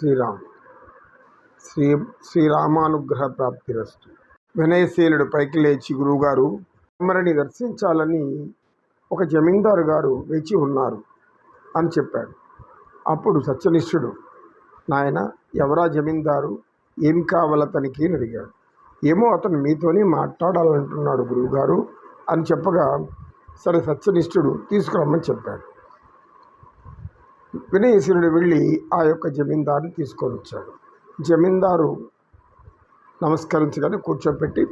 శ్రీరామ్. శ్రీ శ్రీరామానుగ్రహ ప్రాప్తిరస్తు. వినయశీలుడు పైకి లేచి గురువుగారు అమ్మరిని దర్శించాలని ఒక జమీందారు గారు వేచి ఉన్నారు అని చెప్పాడు. అప్పుడు సత్యనిష్ఠుడు నాయన ఎవరా జమీందారు? ఏం కావాల తనకి అని అడిగాడు. ఏమో అతను మీతోనే మాట్లాడాలంటున్నాడు గురువుగారు అని చెప్పగా సరే సత్యనిష్ఠుడు తీసుకురమ్మని చెప్పాడు. వినయసురుడు వెళ్ళి ఆ యొక్క జమీందారుని తీసుకొని వచ్చాడు. జమీందారు నమస్కరించగానే కూర్చోపెట్టి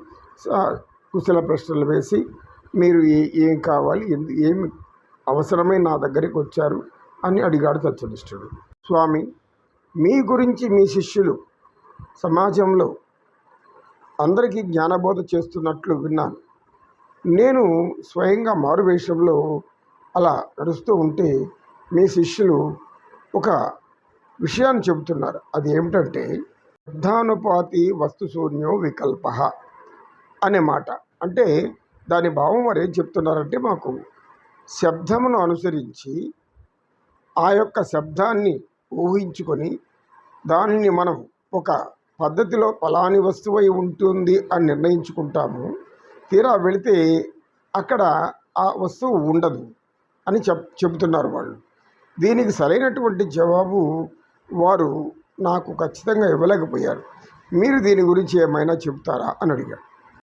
కుశల ప్రశ్నలు వేసి మీరు ఏ ఏం కావాలి ఎందు ఏమి అవసరమై నా దగ్గరికి వచ్చారు అని అడిగాడు తత్వనిష్ఠుడు. స్వామి మీ గురించి మీ శిష్యులు సమాజంలో అందరికీ జ్ఞానబోధ చేస్తున్నట్లు విన్నాను. నేను స్వయంగా మారువేషంలో అలా నడుస్తూ ఉంటే మీ శిష్యులు ఒక విషయాన్ని చెబుతున్నారు. అది ఏమిటంటే శబ్దానుపాతి వస్తుశూన్యో వికల్ప అనే మాట. అంటే దాని భావం వారు ఏం చెప్తున్నారంటే మాకు శబ్దమును అనుసరించి ఆ యొక్క శబ్దాన్ని ఊహించుకొని దానిని మనం ఒక పద్ధతిలో ఫలాని వస్తువై ఉంటుంది అని నిర్ణయించుకుంటాము. తీరా వెళితే అక్కడ ఆ వస్తువు ఉండదు అని చెప్ చెబుతున్నారు వాళ్ళు. దీనికి సరైనటువంటి జవాబు వారు నాకు ఖచ్చితంగా ఇవ్వలేకపోయారు. మీరు దీని గురించి ఏమైనా చెబుతారా? అని అడిగాడు.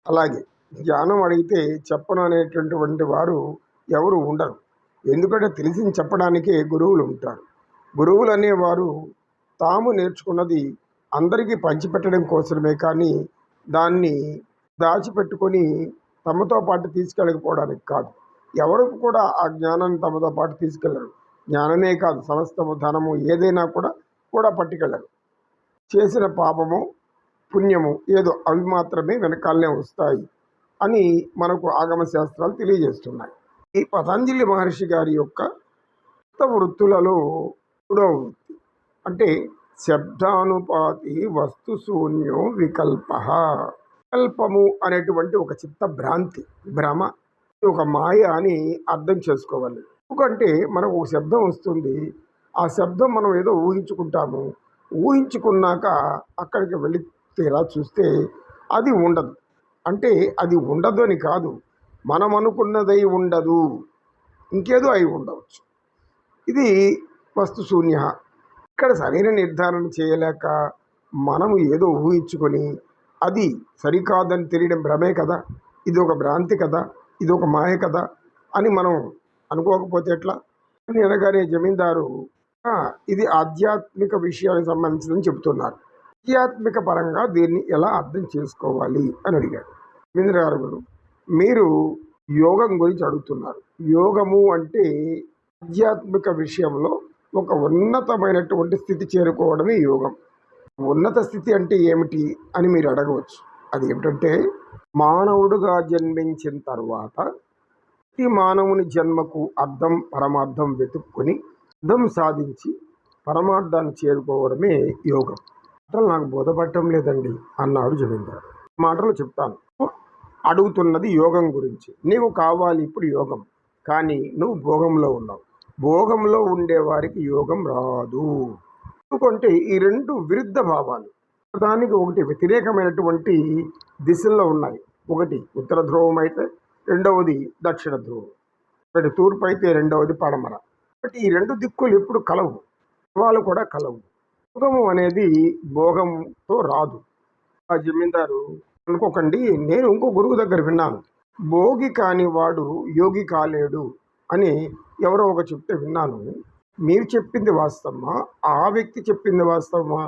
అలాగే జ్ఞానం అడిగితే చెప్పను అనేటటువంటి వారు ఎవరు ఉండరు. ఎందుకంటే తెలిసింది చెప్పడానికే గురువులు ఉంటారు. గురువులు అనేవారు తాము నేర్చుకున్నది అందరికీ పంచిపెట్టడం కోసమే కానీ దాన్ని దాచిపెట్టుకొని తమతో పాటు తీసుకెళ్ళకపోవడానికి కాదు. ఎవరు కూడా ఆ జ్ఞానాన్ని తమతో పాటు తీసుకెళ్ళరు. జ్ఞానమే కాదు సమస్తము ధనము ఏదైనా కూడా కూడా పట్టుకెళ్ళరు చేసిన పాపము పుణ్యము ఏదో అవి మాత్రమే వెనకాలనే వస్తాయి అని మనకు ఆగమ శాస్త్రాలు తెలియజేస్తున్నాయి. ఈ పతంజలి మహర్షి గారి యొక్క కొత్త వృత్తులలో మూడవ వృత్తి అంటే శబ్దానుపాతి వస్తు శూన్యో వికల్ప. వికల్పము అనేటువంటి ఒక చిత్త భ్రాంతి భ్రమ ఒక మాయ అని అర్థం చేసుకోవాలి. ఎందుకంటే మనకు ఒక శబ్దం వస్తుంది. ఆ శబ్దం మనం ఏదో ఊహించుకుంటాము. ఊహించుకున్నాక అక్కడికి వెళ్ళి తీరా చూస్తే అది ఉండదు. అంటే అది ఉండదు అని కాదు. మనం అనుకున్నదై ఉండదు. ఇంకేదో అయి ఉండవచ్చు. ఇది వస్తు శూన్య. ఇక్కడ సరైన నిర్ధారణ చేయలేక మనము ఏదో ఊహించుకొని అది సరికాదని తెలియడం భ్రమే కదా? ఇది ఒక భ్రాంతి కదా? ఇది ఒక మాయ కదా? అని మనం అనుకోకపోతే ఎట్లా? అని అనగానే జమీందారు ఇది ఆధ్యాత్మిక విషయానికి సంబంధించిందని చెబుతున్నారు. ఆధ్యాత్మిక పరంగా దీన్ని ఎలా అర్థం చేసుకోవాలి? అని అడిగాడు. రవీంద్ర గారు మీరు యోగం గురించి అడుగుతున్నారు. యోగము అంటే ఆధ్యాత్మిక విషయంలో ఒక ఉన్నతమైనటువంటి స్థితి చేరుకోవడమే యోగం. ఉన్నత స్థితి అంటే ఏమిటి అని మీరు అడగవచ్చు. అది ఏమిటంటే మానవుడుగా జన్మించిన తర్వాత ప్రతి మానవుని జన్మకు అర్థం పరమార్థం వెతుక్కొని అర్థం సాధించి పరమార్థాన్ని చేరుకోవడమే యోగం. మాటలు నాకు బోధపడటం లేదండి అన్నాడు జమీందారు. మాటలు చెప్తాను. అడుగుతున్నది యోగం గురించి. నీకు కావాలి ఇప్పుడు యోగం కానీ నువ్వు భోగంలో ఉన్నావు. భోగంలో ఉండేవారికి యోగం రాదు. ఎందుకంటే ఈ రెండు విరుద్ధ భావాలు. దానికి ఒకటి వ్యతిరేకమైనటువంటి దిశల్లో ఉన్నాయి. ఒకటి ఉత్తర ధ్రువం అయితే రెండవది దక్షిణ ధ్రువం. ఒకటి తూర్పు అయితే రెండవది పడమర. కాబట్టి ఈ రెండు దిక్కులు ఎప్పుడు కలవు. వాళ్ళు కూడా కలవు. భోగము అనేది భోగంతో రాదు. ఆ జమీందారు అనుకోకండి నేను ఇంకో గురువు దగ్గర విన్నాను. భోగి కాని వాడు యోగి కాలేడు అని ఎవరో ఒక చెప్తే విన్నాను. మీరు చెప్పింది వాస్తవమా? ఆ వ్యక్తి చెప్పింది వాస్తవమా?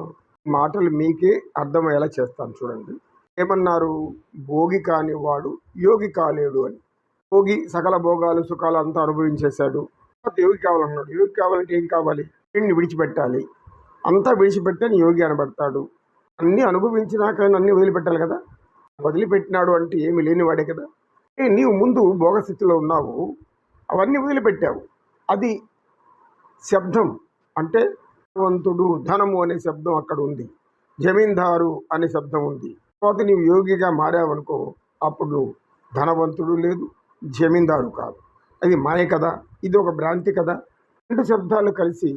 మాటలు మీకే అర్థమయ్యేలా చేస్తాను చూడండి. ఏమన్నారు? భోగి కాని వాడు యోగి కాలేడు అని. భోగి సకల భోగాలు సుఖాలు అంతా అనుభవించేశాడు. తర్వాత యోగి కావాలన్నాడు. యోగి కావాలంటే ఏం కావాలి? నిన్ను విడిచిపెట్టాలి. అంతా విడిచిపెట్టే యోగి అనబడతాడు. అన్నీ అనుభవించినాక అన్నీ వదిలిపెట్టాలి కదా? వదిలిపెట్టినాడు అంటే ఏమి లేనివాడే కదా? ఏ నీవు ముందు భోగస్థితిలో ఉన్నావు. అవన్నీ వదిలిపెట్టావు. అది శబ్దం. అంటే ధనవంతుడు ధనము అనే శబ్దం అక్కడ ఉంది. జమీందారు అనే శబ్దం ఉంది. తర్వాత నీవు యోగిగా మారావనుకో అప్పుడు నువ్వు ధనవంతుడు లేదు జమీందారు కాదు. అది మాయ కదా ఇది ఒక భ్రాంతి కదా. రెండు శబ్దాలు కలిసి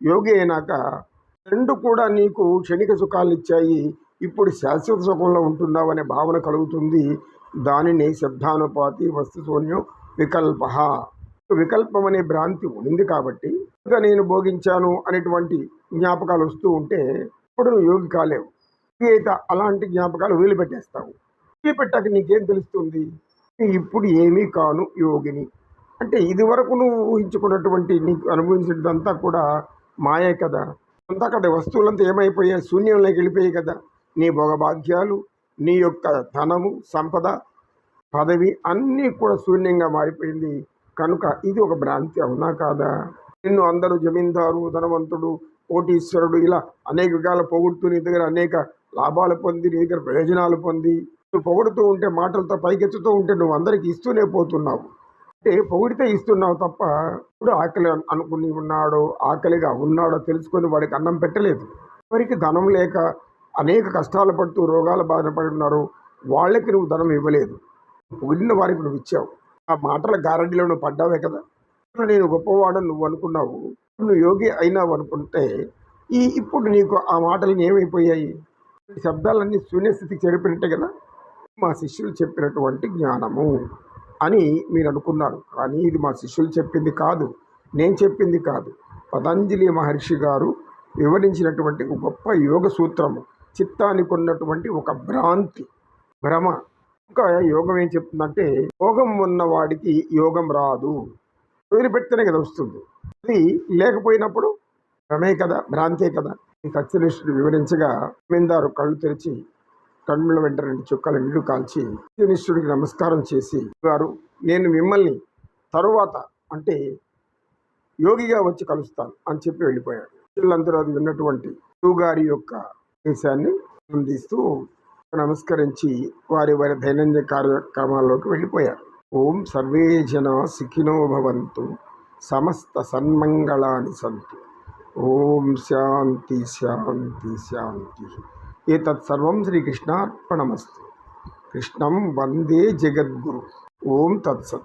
యోగి అయినాక రెండు కూడా నీకు క్షణిక సుఖాలు ఇచ్చాయి ఇప్పుడు శాశ్వత సుఖంలో ఉంటున్నావు అనే భావన కలుగుతుంది. దానిని శబ్దానుపాతి వస్తుశూన్యం వికల్ప. వికల్పం అనే భ్రాంతి ఉంది కాబట్టి ఇక నేను భోగించాను అనేటువంటి జ్ఞాపకాలు వస్తూ ఉంటే ఇప్పుడు నువ్వు యోగి కాలేవు. అయితే అలాంటి జ్ఞాపకాలు వదిలిపెట్టేస్తావు వదిలిపెట్టాక నీకేం తెలుస్తుంది? ఇప్పుడు ఏమీ కాను యోగిని. అంటే ఇది వరకు నువ్వు ఊహించుకున్నటువంటి నీకు అనుభవించినదంతా కూడా మాయే కదా. అంతా అక్కడ వస్తువులంతా ఏమైపోయాయి? శూన్యంలోకి వెళ్ళిపోయాయి కదా. నీ భోగభాగ్యాలు నీ యొక్క ధనము సంపద పదవి అన్నీ కూడా శూన్యంగా మారిపోయింది. కనుక ఇది ఒక భ్రాంతి అవునా కాదా? నిన్ను అందరూ జమీందారు ధనవంతుడు కోటీశ్వరుడు ఇలా అనేక విధాలు పోగొడుతూ నీ దగ్గర అనేక లాభాలు పొంది నీ దగ్గర ప్రయోజనాలు పొంది నువ్వు పొగుడుతూ ఉంటే మాటలతో పైకెత్తుతూ ఉంటే నువ్వు అందరికీ ఇస్తూనే పోతున్నావు. అంటే పొగిడితే ఇస్తున్నావు తప్ప ఇప్పుడు ఆకలి అనుకుని ఉన్నాడో ఆకలిగా ఉన్నాడో తెలుసుకొని వాడికి అన్నం పెట్టలేదు. ఎవరికి ధనం లేక అనేక కష్టాలు పడుతూ రోగాల బాధన పడి ఉన్నారు వాళ్ళకి నువ్వు ధనం ఇవ్వలేదు. పొగిడిన వారికి నువ్వు ఇచ్చావు. ఆ మాటల గారడిలో నువ్వు పడ్డావే కదా. నేను గొప్పవాడని నువ్వు అనుకున్నావు. నువ్వు యోగి అయినావు అనుకుంటే ఈ ఇప్పుడు నీకు ఆ మాటలు ఏమైపోయాయి? శబ్దాలన్నీ శూన్యస్థితికి చేరిపోయినట్టే కదా? మా శిష్యులు చెప్పినటువంటి జ్ఞానము అని మీరు అనుకున్నారు. కానీ ఇది మా శిష్యులు చెప్పింది కాదు. నేను చెప్పింది కాదు. పతంజలి మహర్షి గారు వివరించినటువంటి ఒక గొప్ప యోగ సూత్రము. చిత్తానికి ఉన్నటువంటి ఒక భ్రాంతి భ్రమ. ఇంకా యోగం ఏం చెప్తుందంటే యోగం ఉన్నవాడికి యోగం రాదు. వదిలిపెడితేనే కదా వస్తుంది. అది లేకపోయినప్పుడు భ్రమే కదా భ్రాంతే కదా. ఈ సత్యనిష్ఠుడు వివరించగా జమీందారు కళ్ళు తెరిచి కన్నుల వెంట రెండు చుక్కల నీళ్ళు కాల్చి సత్యనిష్ఠుడికి నమస్కారం చేసి గారు నేను మిమ్మల్ని తరువాత అంటే యోగిగా వచ్చి కలుస్తాను అని చెప్పి వెళ్ళిపోయాడు. పిల్లలందరూ అది విన్నటువంటి గారి యొక్క దేశాన్ని అందిస్తూ నమస్కరించి వారి వారి దైనందిన కార్యక్రమాల్లోకి వెళ్ళిపోయారు. ఓం సర్వే జన సుఖినో భవంతు సమస్త సన్మంగళాని సంతు. ओम शांति शांति शांति। ये तत्सर्व श्रीकृष्णार्पणमस्तु। कृष्ण वंदे जगद्गुरु। ओम तत्सत।